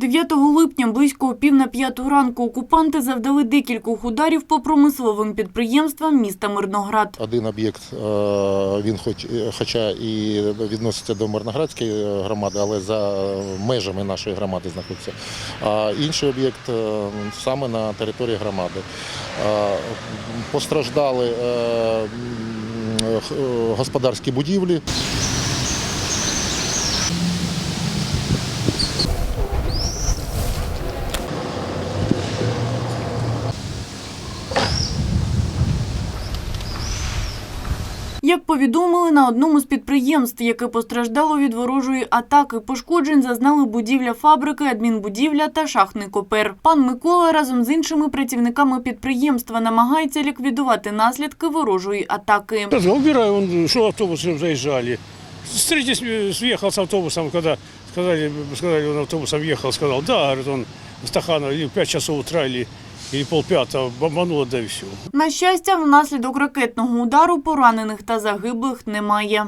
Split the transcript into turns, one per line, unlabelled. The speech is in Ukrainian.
9 липня близько пів на п'яту ранку окупанти завдали декількох ударів по промисловим підприємствам міста Мирноград.
Один об'єкт, е, він хоч, е, хоча і відноситься до Мирноградської е, громади, але за межами нашої громади знаходиться. А інший об'єкт саме на території громади. Постраждали господарські будівлі.
Як повідомили, на одному з підприємств, яке постраждало від ворожої атаки, пошкоджень зазнали будівля фабрики, адмінбудівля та шахтний копер. Пан Микола разом з іншими працівниками підприємства намагається ліквідувати наслідки ворожої атаки.
Да, убираю, он, что автобусы заезжали. Встретились, э, съехал с автобусом, когда сказали, сказали, он автобусом ехал, сказал, да, говорит, он Стаханов, или в 5 часов утра, или, или полп'ята бомбануло, де и.
На щастя, внаслідок ракетного удару поранених та загиблих немає.